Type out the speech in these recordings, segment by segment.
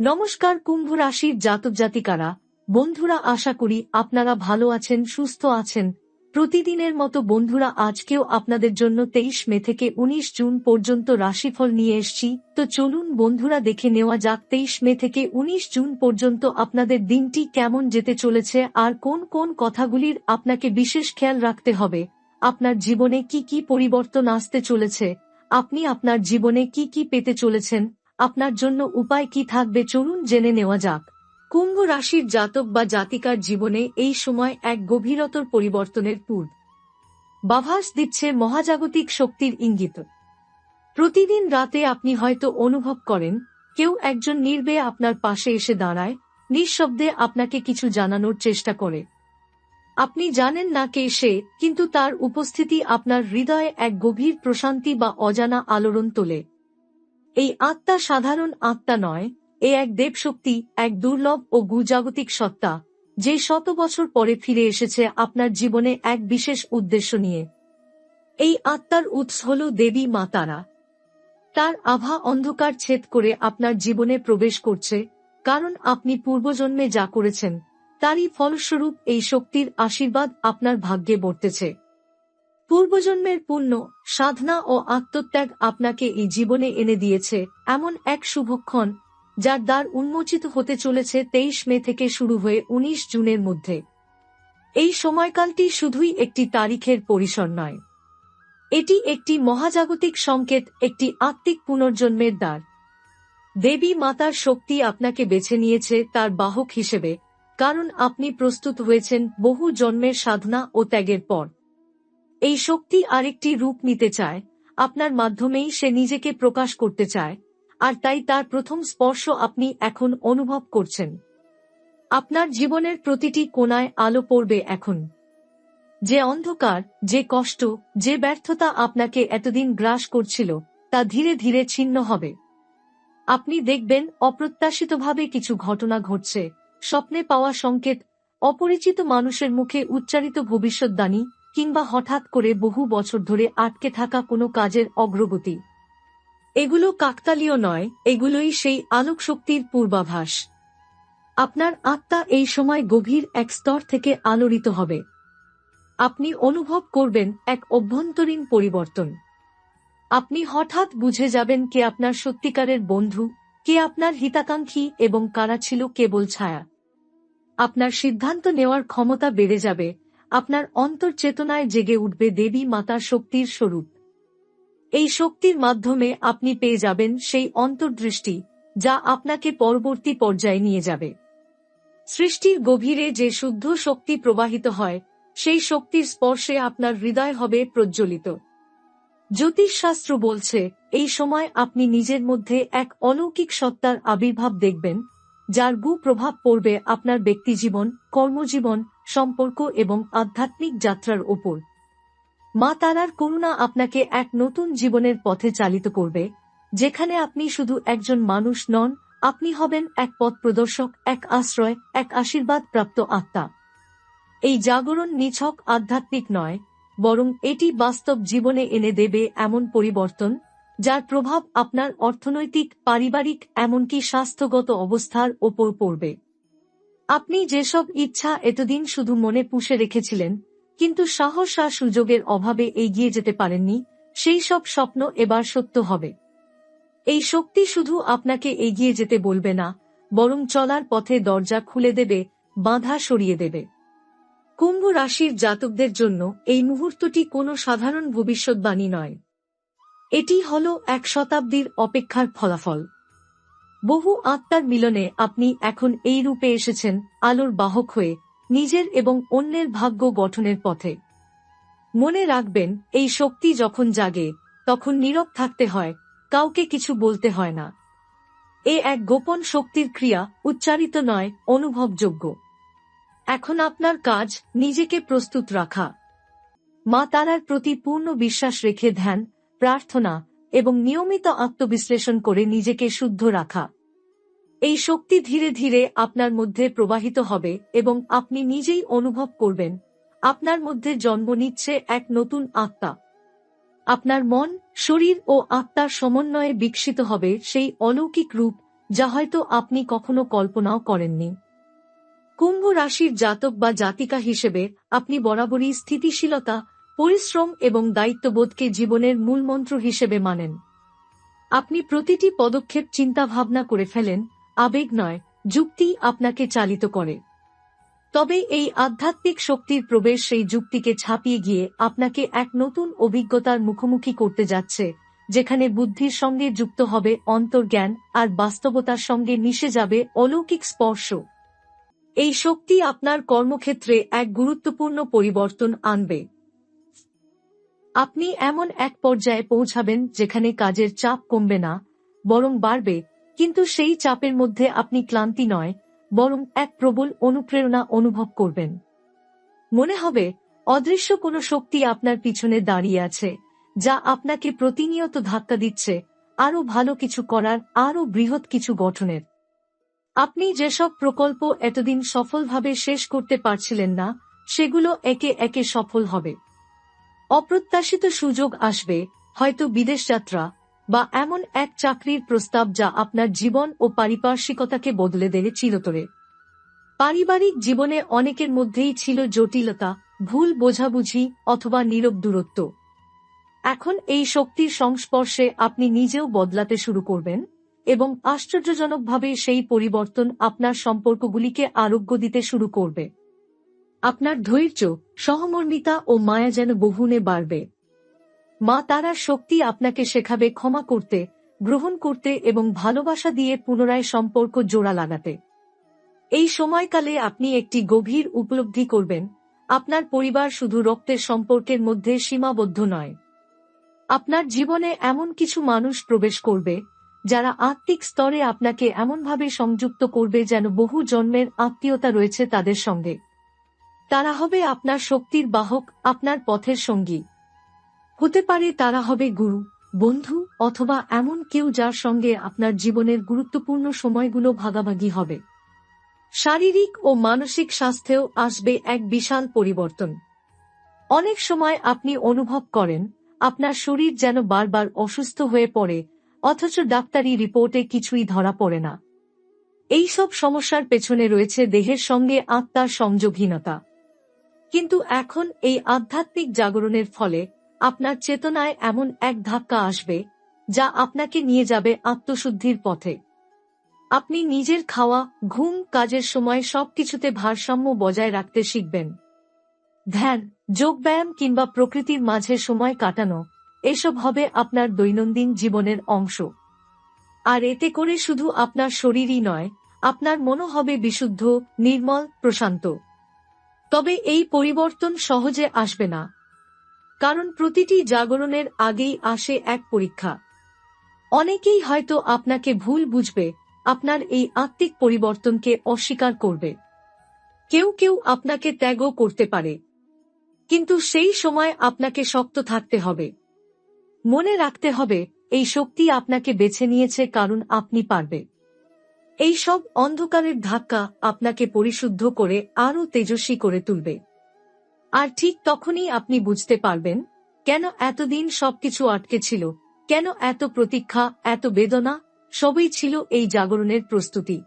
নমস্কার কুম্ভ রাশির জাতক জাতিকারা, বন্ধুরা, আশা করি আপনারা ভালো আছেন, সুস্থ আছেন। প্রতিদিনের মতো বন্ধুরা, আজকেও আপনাদের জন্য তেইশ মে থেকে ১৯ জুন পর্যন্ত রাশিফল নিয়ে এসছি। তো চলুন বন্ধুরা, দেখে নেওয়া যাক তেইশ মে থেকে ১৯ জুন পর্যন্ত আপনাদের দিনটি কেমন যেতে চলেছে আর কোন কোন কথাগুলির আপনাকে বিশেষ খেয়াল রাখতে হবে। আপনার জীবনে কি কি পরিবর্তন আসতে চলেছে? আপনি আপনার জীবনে কি কি পেতে চলেছেন? আপনার জন্য উপায় কি থাকবে চলুন জেনে নেওয়া যাক। কুম্ভ রাশির জাতক বা জাতিকার জীবনে এই সময় এক গভীরতর পরিবর্তনের পূর্ব। বাভাস দিচ্ছে মহাজাগতিক শক্তির ইঙ্গিত। প্রতিদিন রাতে আপনি হয়তো অনুভব করেন, কেউ একজন নির্বে আপনার পাশে এসে দাঁড়ায়, নিঃশব্দে আপনাকে কিছু জানানোর চেষ্টা করে। আপনি জানেন না কে সে, কিন্তু তার উপস্থিতি আপনার হৃদয়ে এক গভীর প্রশান্তি বা অজানা আলোড়ন তোলে। এই আত্মা সাধারণ আত্মা নয়, এ এক দেবশক্তি, এক দুর্লভ ও গুজাগতিক সত্তা, যে শত বছর পরে ফিরে এসেছে আপনার জীবনে এক বিশেষ উদ্দেশ্য নিয়ে। এই আত্মার উৎস হল দেবী মা তারা। তার আভা অন্ধকার ছেদ করে আপনার জীবনে প্রবেশ করছে, কারণ আপনি পূর্বজন্মে যা করেছেন, তারই ফলস্বরূপ এই শক্তির আশীর্বাদ আপনার ভাগ্যে বর্তেছে। পূর্বজন্মের পুণ্য, সাধনা ও আত্মত্যাগ আপনাকে এই জীবনে এনে দিয়েছে, এমন এক শুভক্ষণ, যার দ্বার উন্মোচিত হতে চলেছে তেইশ মে থেকে শুরু হয়ে ১৯ জুনের মধ্যে। এই সময়কালটি শুধুই একটি তারিখের পরিসর নয়। এটি একটি মহাজাগতিক সংকেত, একটি আত্মিক পুনর্জন্মের দ্বার। দেবী মাতার শক্তি আপনাকে বেছে নিয়েছে তার বাহক হিসেবে, কারণ আপনি প্রস্তুত হয়েছেন বহু জন্মের সাধনা ও ত্যাগের পর। এই শক্তি আরেকটি রূপ নিতে চায়, আপনার মাধ্যমেই সে নিজেকে প্রকাশ করতে চায়, আর তাই তার প্রথম স্পর্শ আপনি এখন অনুভব করছেন। আপনার জীবনের প্রতিটি কোনায় আলো পড়বে এখন। যে অন্ধকার, যে কষ্ট, যে ব্যর্থতা আপনাকে এতদিন গ্রাস করছিল, তা ধীরে ধীরে ছিন্ন হবে। আপনি দেখবেন অপ্রত্যাশিতভাবে কিছু ঘটনা ঘটছে, স্বপ্নে পাওয়া সংকেত, অপরিচিত মানুষের মুখে উচ্চারিত ভবিষ্যৎবাণী কিংবা হঠাৎ করে বহু বছর ধরে আটকে থাকা কোনো কাজের অগ্রগতি। এগুলো কাকতালীয় নয়, এগুলোই সেই আলোক শক্তির পূর্বাভাস। আপনার আত্মা এই সময় গভীর এক স্তর থেকে আলোড়িত হবে। আপনি অনুভব করবেন এক অভ্যন্তরীণ পরিবর্তন। আপনি হঠাৎ বুঝে যাবেন কে আপনার সত্যিকারের বন্ধু, কে আপনার হিতাকাঙ্ক্ষী এবং কারা ছিল কেবল ছায়া। আপনার সিদ্ধান্ত নেওয়ার ক্ষমতা বেড়ে যাবে আপনার অন্তর্চেতনায় জেগে উঠবে দেবী মাতার শক্তির স্বরূপ। এই শক্তির মাধ্যমে আপনি পেয়ে যাবেন সেই অন্তর্দৃষ্টি, যা আপনাকে পরবর্তী পর্যায়ে নিয়ে যাবে। সৃষ্টির গভীরে যে শুদ্ধ শক্তি প্রবাহিত হয়, সেই শক্তির স্পর্শে আপনার হৃদয় হবে প্রজ্বলিত। জ্যোতিষশাস্ত্র বলছে, এই সময় আপনি নিজের মধ্যে এক অলৌকিক সত্তার আবির্ভাব দেখবেন যার গু প্রভাব পড়বে আপনার ব্যক্তিজীবন কর্মজীবন, সম্পর্ক এবং আধ্যাত্মিক যাত্রার ওপর মা তারার করুণা আপনাকে এক নতুন জীবনের পথে চালিত করবে, যেখানে আপনি শুধু একজন মানুষ নন, আপনি হবেন এক পথ প্রদর্শক, এক আশ্রয়, এক আশীর্বাদ প্রাপ্ত আত্মা। এই জাগরণ নিছক আধ্যাত্মিক নয়, বরং এটি বাস্তব জীবনে এনে দেবে এমন পরিবর্তন যার প্রভাব আপনার অর্থনৈতিক, পারিবারিক, এমনকি স্বাস্থ্যগত অবস্থার ওপর পড়বে। আপনি যেসব ইচ্ছা এতদিন শুধু মনে পুষে রেখেছিলেন, কিন্তু সাহস আর সুযোগের অভাবে এগিয়ে যেতে পারেননি, সেই সব স্বপ্ন এবার সত্য হবে। এই শক্তি শুধু আপনাকে এগিয়ে যেতে বলবে না, বরং চলার পথে দরজা খুলে দেবে, বাধা সরিয়ে দেবে। কুম্ভ রাশির জাতকদের জন্য এই মুহূর্তটি কোনো সাধারণ ভবিষ্যৎবাণী নয়। এটি হল এক শতাব্দীর অপেক্ষার ফলাফল। বহু আত্মার মিলনে আপনি এখন এই রূপে এসেছেন, আলোর বাহক হয়ে, নিজের এবং অন্যের ভাগ্য গঠনের পথে। মনে রাখবেন, এই শক্তি যখন জাগে, তখন নীরব থাকতে হয়, কাউকে কিছু বলতে হয় না। এ এক গোপন শক্তির ক্রিয়া, উচ্চারিত নয়, অনুভবযোগ্য। এখন আপনার কাজ, নিজেকে প্রস্তুত রাখা। মা তারার প্রতি পূর্ণ বিশ্বাস রেখে ধ্যান প্রার্থনা এবং নিয়মিত আত্মবিশ্লেষণ করে নিজেকে শুদ্ধ রাখা। এই শক্তি ধীরে ধীরে আপনার মধ্যে প্রবাহিত হবে এবং আপনি নিজেই অনুভব করবেন, আপনার মধ্যে জন্ম নিচ্ছে এক নতুন আত্মা। আপনার মন, শরীর ও আত্মার সমন্বয়ে বিকশিত হবে সেই অলৌকিক রূপ যা হয়তো আপনি কখনো কল্পনাও করেননি। কুম্ভ রাশির জাতক বা জাতিকা হিসেবে আপনি বরাবরই স্থিতিশীলতা পরিশ্রম এবং দায়িত্ববোধকে জীবনের মূলমন্ত্র হিসেবে মানেন। আপনি প্রতিটি পদক্ষেপ চিন্তাভাবনা করে ফেলেন, আবেগ নয়, যুক্তি আপনাকে চালিত করে। তবে এই আধ্যাত্মিক শক্তির প্রবেশ সেই যুক্তিকে ছাপিয়ে গিয়ে আপনাকে এক নতুন অভিজ্ঞতার মুখোমুখি করতে যাচ্ছে, যেখানে বুদ্ধির সঙ্গে যুক্ত হবে অন্তর্জ্ঞান আর বাস্তবতার সঙ্গে মিশে যাবে অলৌকিক স্পর্শ। এই শক্তি আপনার কর্মক্ষেত্রে এক গুরুত্বপূর্ণ পরিবর্তন আনবে। আপনি এমন এক পর্যায়ে পৌঁছাবেন যেখানে কাজের চাপ কমবে না, বরং বাড়বে, কিন্তু সেই চাপের মধ্যে আপনি ক্লান্তি নয়, বরং এক প্রবল অনুপ্রেরণা অনুভব করবেন। মনে হবে, অদৃশ্য কোনো শক্তি আপনার পিছনে দাঁড়িয়ে আছে, যা আপনাকে প্রতিনিয়ত ধাক্কা দিচ্ছে, আরও ভালো কিছু করার, আরও বৃহৎ কিছু গঠনের। আপনি যেসব প্রকল্প এতদিন সফলভাবে শেষ করতে পারছিলেন না, সেগুলো একে একে সফল হবে। অপ্রত্যাশিত সুযোগ আসবে, হয়তো বিদেশ যাত্রা, বা এমন এক চাকরির প্রস্তাব যা আপনার জীবন ও পারিপার্শ্বিকতাকে বদলে দেবে চিরতরে। পারিবারিক জীবনে অনেকের মধ্যেই ছিল জটিলতা, ভুল বোঝাবুঝি অথবা নীরব দূরত্ব। এখন এই শক্তির সংস্পর্শে আপনি নিজেও বদলাতে শুরু করবেন এবং আশ্চর্যজনকভাবে সেই পরিবর্তন আপনার সম্পর্কগুলিকে আরোগ্য দিতে শুরু করবে। আপনার ধৈর্য, সহমর্মিতা ও মায়া যেন বহুনে বাড়বে। মা তারার শক্তি আপনাকে শেখাবে ক্ষমা করতে, গ্রহণ করতে এবং ভালোবাসা দিয়ে পুনরায় সম্পর্ক জোড়া লাগাতে। এই সময়কালে আপনি একটি গভীর উপলব্ধি করবেন, আপনার পরিবার শুধু রক্তের সম্পর্কের মধ্যে সীমাবদ্ধ নয়। আপনার জীবনে এমন কিছু মানুষ প্রবেশ করবে, যারা আত্মিক স্তরে আপনাকে এমনভাবে সংযুক্ত করবে যেন বহু জন্মের আত্মীয়তা রয়েছে তাদের সঙ্গে। তারা হবে আপনার শক্তির বাহক, আপনার পথের সঙ্গী। হতে পারে তারা হবে গুরু, বন্ধু, অথবা এমন কেউ যার সঙ্গে আপনার জীবনের গুরুত্বপূর্ণ সময়গুলো ভাগাভাগি হবে। শারীরিক ও মানসিক স্বাস্থ্যেও আসবে এক বিশাল পরিবর্তন। অনেক সময় আপনি অনুভব করেন, আপনার শরীর যেন বারবার অসুস্থ হয়ে পড়ে, অথচ ডাক্তারি রিপোর্টে কিছুই ধরা পড়ে না। এইসব সমস্যার পেছনে রয়েছে দেহের সঙ্গে আত্মার সংযোগহীনতা। কিন্তু এখন এই আধ্যাত্মিক জাগরণের ফলে আপনার চেতনায় এমন এক ধাক্কা আসবে, যা আপনাকে নিয়ে যাবে আত্মশুদ্ধির পথে। আপনি নিজের খাওয়া, ঘুম, কাজের সময় সবকিছুতে ভারসাম্য বজায় রাখতে শিখবেন। ধ্যান, যোগব্যায়াম কিংবা প্রকৃতির মাঝে সময় কাটানো, এসব হবে আপনার দৈনন্দিন জীবনের অংশ। আর এতে করে শুধু আপনার শরীরই নয়, আপনার মনও হবে বিশুদ্ধ, নির্মল, প্রশান্ত। তবে এই পরিবর্তন সহজে আসবে না। কারণ প্রতিটি জাগরণের আগেই আসে এক পরীক্ষা। অনেকেই হয়তো আপনাকে ভুল বুঝবে, আপনার এই আত্মিক পরিবর্তনকে অস্বীকার করবে। কেউ কেউ আপনাকে ত্যাগও করতে পারে। কিন্তু সেই সময় আপনাকে শক্ত থাকতে হবে। মনে রাখতে হবে, এই শক্তি আপনাকে বেছে নিয়েছে কারণ আপনি পারবে। এই সব অন্ধকারের ধাক্কা আপনাকে পরিশুদ্ধ করে আরও তেজস্বী করে তুলবে। আর ঠিক তখনই আপনি বুঝতে পারবেন, কেন এতদিন সবকিছু আটকে ছিল, কেন এত প্রতীক্ষা, এত বেদনা, সবই ছিল এই জাগরণের প্রস্তুতি।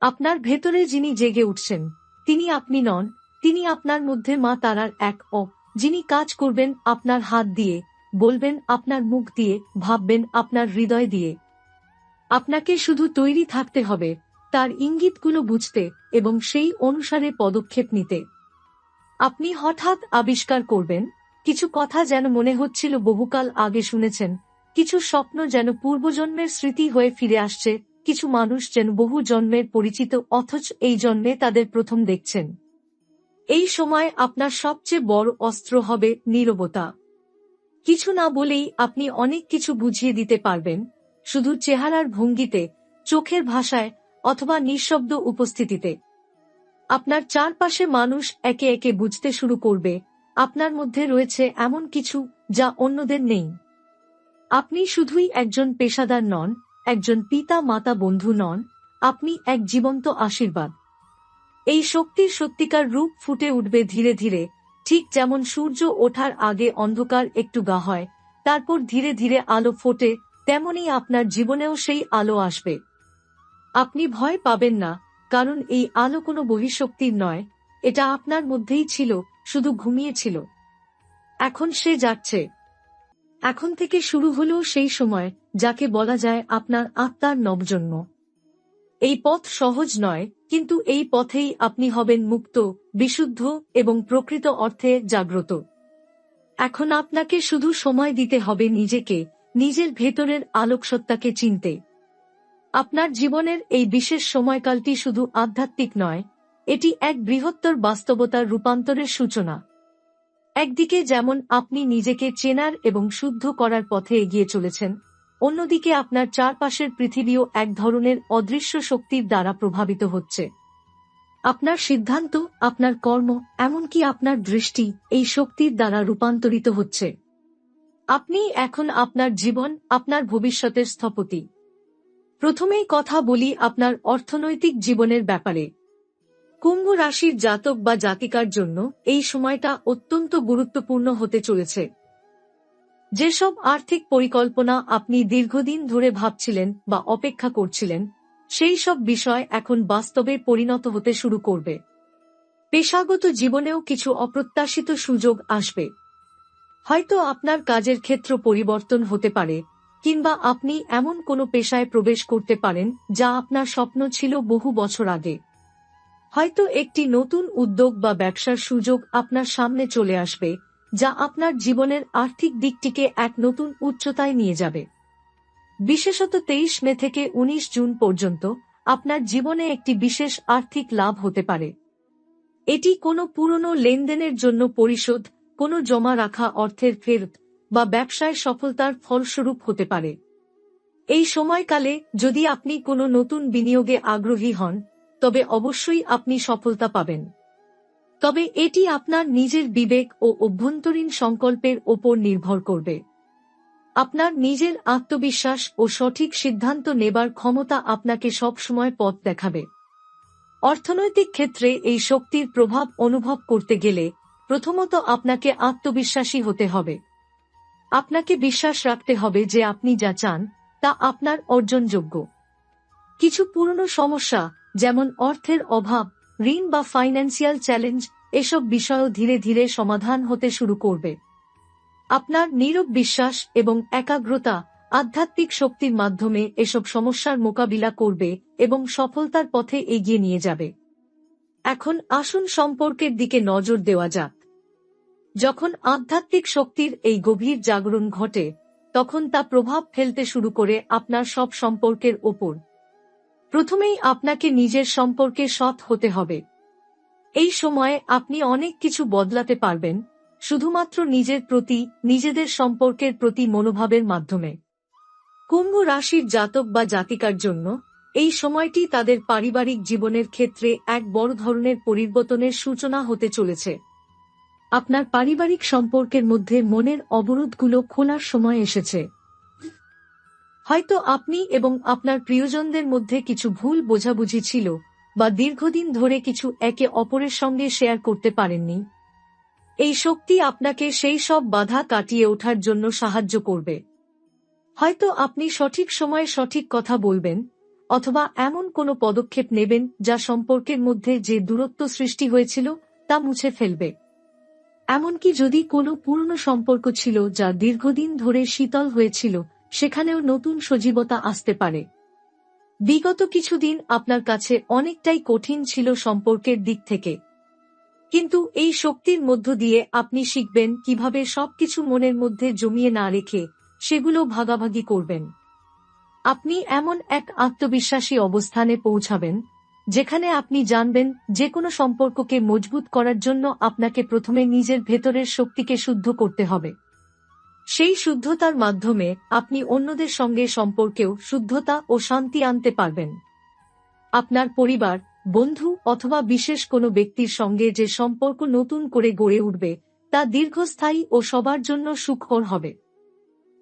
আপনার ভেতরে যিনি জেগে উঠছেন, তিনি আপনি নন, তিনি আপনার মধ্যে মা তারার এক অ, যিনি কাজ করবেন আপনার হাত দিয়ে, বলবেন আপনার মুখ দিয়ে, ভাববেন আপনার হৃদয় দিয়ে। আপনাকে শুধু তৈরি থাকতে হবে, তার ইঙ্গিতগুলো বুঝতে এবং সেই অনুসারে পদক্ষেপ নিতে। আপনি হঠাৎ আবিষ্কার করবেন, কিছু কথা যেন মনে হচ্ছিল বহুকাল আগে শুনেছেন, কিছু স্বপ্ন যেন পূর্বজন্মের স্মৃতি হয়ে ফিরে আসছে, কিছু মানুষ যেন বহু জন্মের পরিচিত অথচ এই জন্মে তাদের প্রথম দেখছেন। এই সময় আপনার সবচেয়ে বড় অস্ত্র হবে নীরবতা। কিছু না বলেই আপনি অনেক কিছু বুঝিয়ে দিতে পারবেন শুধু চেহারার ভঙ্গিতে, চোখের ভাষায় অথবা নিঃশব্দ উপস্থিতিতে। আপনার চারপাশে মানুষ একে একে বুঝতে শুরু করবে, আপনার মধ্যে রয়েছে এমন কিছু যা অন্যদের নেই। আপনি শুধুই একজন পেশাদার নন, একজন পিতা মাতা বন্ধু নন, আপনি এক জীবন্ত আশীর্বাদ। এই শক্তির সত্যিকার রূপ ফুটে উঠবে ধীরে ধীরে, ঠিক যেমন সূর্য ওঠার আগে অন্ধকার একটু গা হয়, তারপর ধীরে ধীরে আলো ফোটে তেমনি আপনার জীবনেও সেই আলো আসবে। আপনি ভয় পাবেন না, কারণ এই আলো কোনো বহিঃশক্তির নয়, এটা আপনার মধ্যেই ছিল, শুধু ঘুমিয়েছিল এখন সে যাচ্ছে। এখন থেকে শুরু হলো সেই সময়, যাকে বলা যায় আপনার আত্মার নবজন্ম। এই পথ সহজ নয়, কিন্তু এই পথেই আপনি হবেন মুক্ত, বিশুদ্ধ এবং প্রকৃত অর্থে জাগ্রত। এখন আপনাকে শুধু সময় দিতে হবে নিজেকে নিজের ভেতরের আলোকসত্তাকে চিনতে। আপনার জীবনের এই বিশেষ সময়কালটি শুধু আধ্যাত্মিক নয়, এটি এক বৃহত্তর বাস্তবতার রূপান্তরের সূচনা। একদিকে যেমন আপনি নিজেকে চেনার এবং শুদ্ধ করার পথে এগিয়ে চলেছেন, অন্যদিকে আপনার চারপাশের পৃথিবীও এক ধরনের অদৃশ্য শক্তির দ্বারা প্রভাবিত হচ্ছে। আপনার সিদ্ধান্ত, আপনার কর্ম, এমনকি আপনার দৃষ্টি এই শক্তির দ্বারা রূপান্তরিত হচ্ছে। আপনি এখন আপনার জীবন, আপনার ভবিষ্যতের স্থপতি। প্রথমেই কথা বলি আপনার অর্থনৈতিক জীবনের ব্যাপারে। কুম্ভ রাশির জাতক বা জাতিকার জন্য এই সময়টা অত্যন্ত গুরুত্বপূর্ণ হতে চলেছে। যেসব আর্থিক পরিকল্পনা আপনি দীর্ঘদিন ধরে ভাবছিলেন বা অপেক্ষা করছিলেন, সেই সব বিষয় এখন বাস্তবে পরিণত হতে শুরু করবে। পেশাগত জীবনেও কিছু অপ্রত্যাশিত সুযোগ আসবে। হয়তো আপনার কাজের ক্ষেত্র পরিবর্তন হতে পারে, কিংবা আপনি এমন কোনো পেশায় প্রবেশ করতে পারেন যা আপনার স্বপ্ন ছিল বহু বছর আগে। হয়তো একটি নতুন উদ্যোগ বা ব্যবসার সুযোগ আপনার সামনে চলে আসবে, যা আপনার জীবনের আর্থিক দিকটিকে এক নতুন উচ্চতায় নিয়ে যাবে। বিশেষত তেইশ মে থেকে ১৯ জুন পর্যন্ত আপনার জীবনে একটি বিশেষ আর্থিক লাভ হতে পারে। এটি কোনো পুরনো লেনদেনের জন্য পরিশোধ কোনো জমা রাখা অর্থের ফেরত বা ব্যবসায় সফলতার ফলস্বরূপ হতে পারে। এই সময়কালে যদি আপনি কোনো নতুন বিনিয়োগে আগ্রহী হন, তবে অবশ্যই আপনি সফলতা পাবেন। তবে এটি আপনার নিজের বিবেক ও অভ্যন্তরীণ সংকল্পের ওপর নির্ভর করবে। আপনার নিজের আত্মবিশ্বাস ও সঠিক সিদ্ধান্ত নেবার ক্ষমতা আপনাকে সবসময় পথ দেখাবে। অর্থনৈতিক ক্ষেত্রে এই শক্তির প্রভাব অনুভব করতে গেলে প্রথমত আপনাকে আত্মবিশ্বাসী হতে হবে। আপনাকে বিশ্বাস রাখতে হবে যে আপনি যা চান, তা আপনার অর্জনযোগ্য। কিছু পুরনো সমস্যা, যেমন অর্থের অভাব, ঋণ বা ফাইন্যান্সিয়াল চ্যালেঞ্জ এসব বিষয়ও ধীরে ধীরে সমাধান হতে শুরু করবে। আপনার নীরব বিশ্বাস এবং একাগ্রতা আধ্যাত্মিক শক্তির মাধ্যমে এসব সমস্যার মোকাবিলা করবে এবং সফলতার পথে এগিয়ে নিয়ে যাবে। এখন আসুন সম্পর্কের দিকে নজর দেওয়া যাক। যখন আধ্যাত্মিক শক্তির এই গভীর জাগরণ ঘটে, তখন তা প্রভাব ফেলতে শুরু করে আপনার সব সম্পর্কের ওপর। প্রথমেই আপনাকে নিজের সম্পর্কে সৎ হতে হবে। এই সময়ে আপনি অনেক কিছু বদলাতে পারবেন, শুধুমাত্র নিজের প্রতি, নিজেদের সম্পর্কের প্রতি মনোভাবের মাধ্যমে। কুম্ভ রাশির জাতক বা জাতিকার জন্য এই সময়টি তাদের পারিবারিক জীবনের ক্ষেত্রে এক বড় ধরনের পরিবর্তনের সূচনা হতে চলেছে। আপনার পারিবারিক সম্পর্কের মধ্যে মনের অবরোধগুলো খোলার সময় এসেছে। হয়তো আপনি এবং আপনার প্রিয়জনদের মধ্যে কিছু ভুল বোঝাবুঝি ছিল বা দীর্ঘদিন ধরে কিছু একে অপরের সঙ্গে শেয়ার করতে পারেননি। এই শক্তি আপনাকে সেই সব বাধা কাটিয়ে ওঠার জন্য সাহায্য করবে। হয়তো আপনি সঠিক সময়ে সঠিক কথা বলবেন অথবা এমন কোনো পদক্ষেপ নেবেন যা সম্পর্কের মধ্যে যে দূরত্ব সৃষ্টি হয়েছিল, তা মুছে ফেলবে। এমনকি যদি কোনো পুরনো সম্পর্ক ছিল যা দীর্ঘদিন ধরে শীতল হয়েছিল, সেখানেও নতুন সজীবতা আসতে পারে। বিগত কিছুদিন আপনার কাছে অনেকটাই কঠিন ছিল সম্পর্কের দিক থেকে। কিন্তু এই শক্তির মধ্য দিয়ে আপনি শিখবেন কীভাবে সবকিছু মনের মধ্যে জমিয়ে না রেখে সেগুলো ভাগাভাগি করবেন। আপনি এমন এক আত্মবিশ্বাসী অবস্থানে পৌঁছাবেন, যেখানে আপনি জানবেন যে কোনো সম্পর্ককে মজবুত করার জন্য আপনাকে প্রথমে নিজের ভেতরের শক্তিকে শুদ্ধ করতে হবে। সেই শুদ্ধতার মাধ্যমে আপনি অন্যদের সঙ্গে সম্পর্কেও শুদ্ধতা ও শান্তি আনতে পারবেন। আপনার পরিবার, বন্ধু অথবা বিশেষ কোনো ব্যক্তির সঙ্গে যে সম্পর্ক নতুন করে গড়ে উঠবে, তা দীর্ঘস্থায়ী ও সবার জন্য সুখর হবে।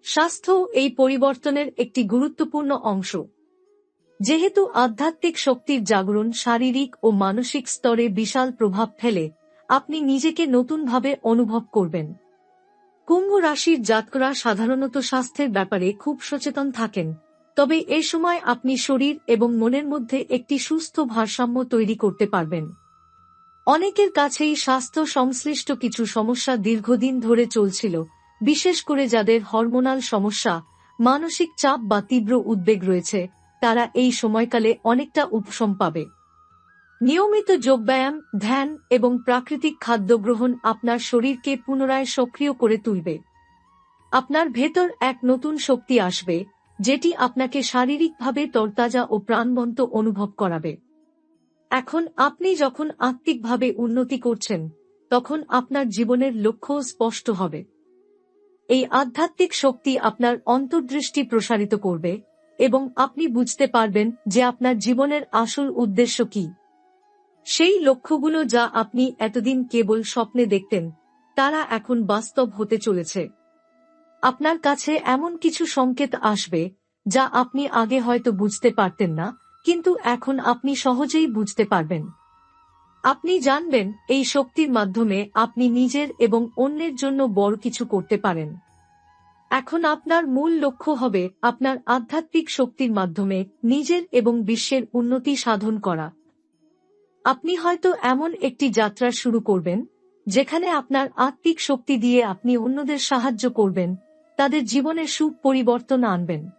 স্বাস্থ্য এই পরিবর্তনের একটি গুরুত্বপূর্ণ অংশ। যেহেতু আধ্যাত্মিক শক্তির জাগরণ শারীরিক ও মানসিক স্তরে বিশাল প্রভাব ফেলে, আপনি নিজেকে নতুনভাবে অনুভব করবেন। কুম্ভ রাশির জাতকরা সাধারণত স্বাস্থ্যের ব্যাপারে খুব সচেতন থাকেন, তবে এ সময় আপনি শরীর এবং মনের মধ্যে একটি সুস্থ ভারসাম্য তৈরি করতে পারবেন। অনেকের কাছেই স্বাস্থ্য সংশ্লিষ্ট কিছু সমস্যা দীর্ঘদিন ধরে চলছিল বিশেষ করে যাদের হরমোনাল সমস্যা, মানসিক চাপ বা তীব্র উদ্বেগ রয়েছে, তারা এই সময়কালে অনেকটা উপশম পাবে। নিয়মিত যোগব্যায়াম, ধ্যান এবং প্রাকৃতিক খাদ্য গ্রহণ আপনার শরীরকে পুনরায় সক্রিয় করে তুলবে। আপনার ভেতর এক নতুন শক্তি আসবে, যেটি আপনাকে শারীরিকভাবে তরতাজা ও প্রাণবন্ত অনুভব করাবে। এখন আপনি যখন আত্মিকভাবে উন্নতি করছেন, তখন আপনার জীবনের লক্ষ্য স্পষ্ট হবে। এই আধ্যাত্মিক শক্তি আপনার অন্তর্দৃষ্টি প্রসারিত করবে এবং আপনি বুঝতে পারবেন যে আপনার জীবনের আসল উদ্দেশ্য কি। সেই লক্ষ্যগুলো যা আপনি এতদিন কেবল স্বপ্নে দেখতেন, তারা এখন বাস্তব হতে চলেছে। আপনার কাছে এমন কিছু সংকেত আসবে যা আপনি আগে হয়তো বুঝতে পারতেন না, কিন্তু এখন আপনি সহজেই বুঝতে পারবেন। আপনি জানবেন, এই শক্তির মাধ্যমে আপনি নিজের এবং অন্যের জন্য বড় কিছু করতে পারেন। এখন আপনার মূল লক্ষ্য হবে আপনার আধ্যাত্মিক শক্তির মাধ্যমে নিজের এবং বিশ্বের উন্নতি সাধন করা। আপনি হয়তো এমন একটি যাত্রা শুরু করবেন, যেখানে আপনার আত্মিক শক্তি দিয়ে আপনি অন্যদের সাহায্য করবেন, তাদের জীবনে সুখ পরিবর্তন আনবেন।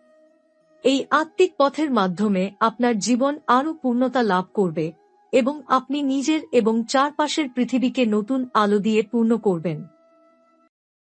এই আত্মিক পথের মাধ্যমে আপনার জীবন আরও পূর্ণতা লাভ করবে। এবং আপনি নিজের এবং চারপাশের পৃথিবীকে নতুন আলো দিয়ে পূর্ণ করবেন।